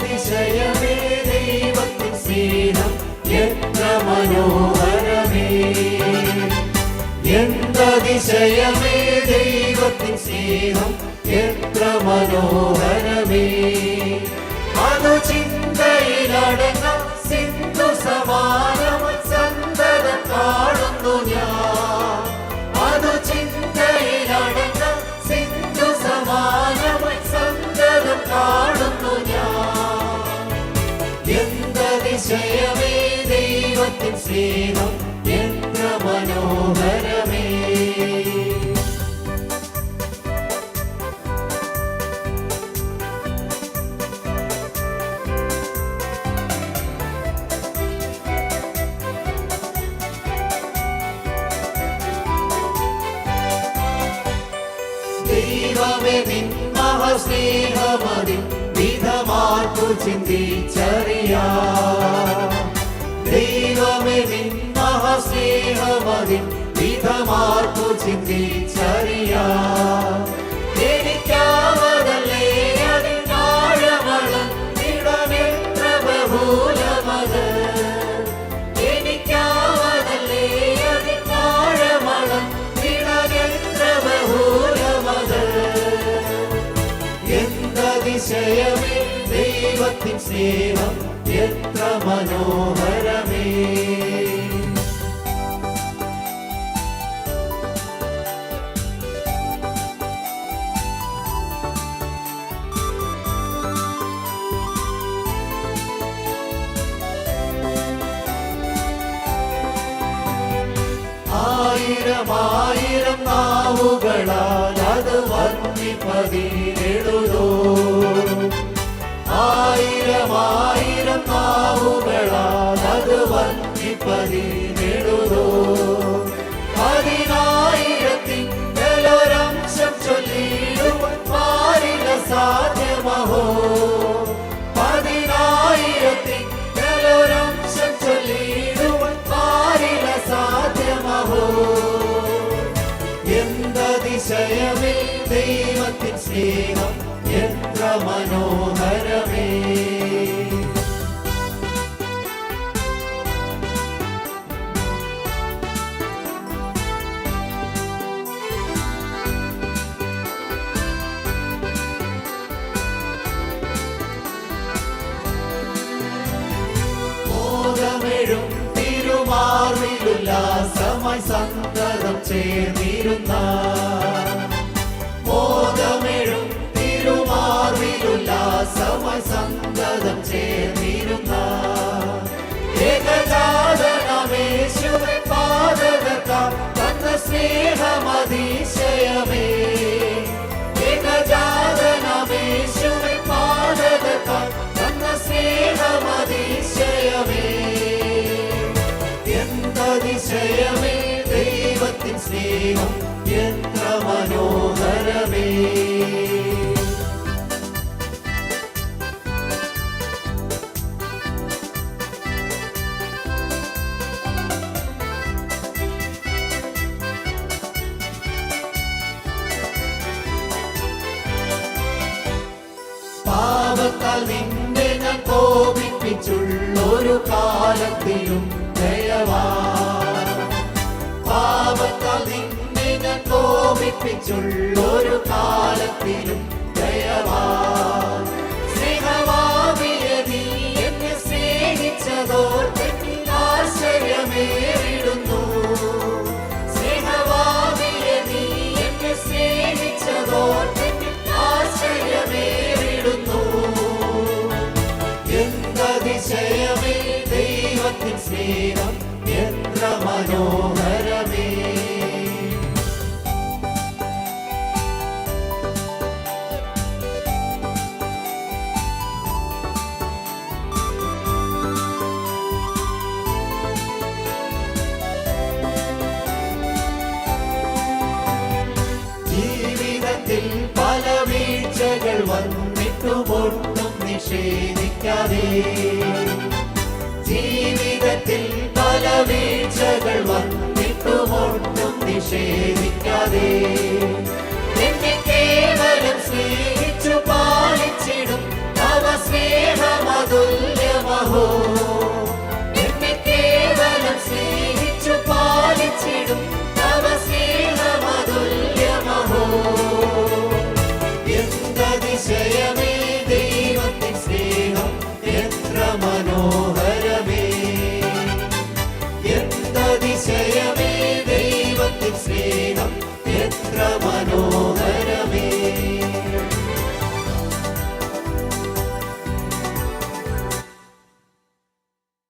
എന്തതിശയമേ ദൈവത്തിൻ സ്നേഹം എത്ര മനോഹരമേ. എന്തതിശയമേ ദൈവത്തിൻ സ്നേഹം എത്ര മനോഹരമേ. അതു ചിന്തയിലടങ്ങ സിന്ധു സമാനം എന്തതിശയമേ ദൈവത്തിൻ സ്നേഹം എത്ര മനോഹരമേ ദൈവമേ നിൻ മഹാസ്നേഹമതി വിധമാർക്കു ചിന്തിച്ചറിയാ. ദൈവമേ നിൻ മഹാസ്നേഹമതി വിധമാർക്കു ചിന്തിച്ചറിയാ. എന്തതിശയമേ ദൈവത്തിൻ സ്നേഹം എത്ര മനോഹരമേ ആയിരം ആയിരം നാവുകളാൽ അത് വർണിപ്പതിനെഴുതോ ദൈവത്തിൻ സ്നേഹം എത്ര മനോഹരമേ. തിരുമാറിലുല്ലാസമായി സന്തതം ചേർന്നിരുന്ന സന്തതം ചേർന്നിരുന്ന ഏകജാതനമേശുവെ പാതകർക്കാം തന്ന സ്നേഹമതിശയമേ നിന്നെ ഞാൻ കോപിപ്പിച്ചുള്ളൊരു കാലത്തിലും ദയവാ പാപത്താൽ നിന്നെ ഞാൻ കോപിപ്പിച്ചുള്ളൊരു കാലത്തിലും ദൈവത്തിൻ നിഷേധിക്കാതെ എന്നെ കേവലം സ്നേഹിച്ചു പാലിച്ചിടും. അവ സ്നേഹമതുല്ല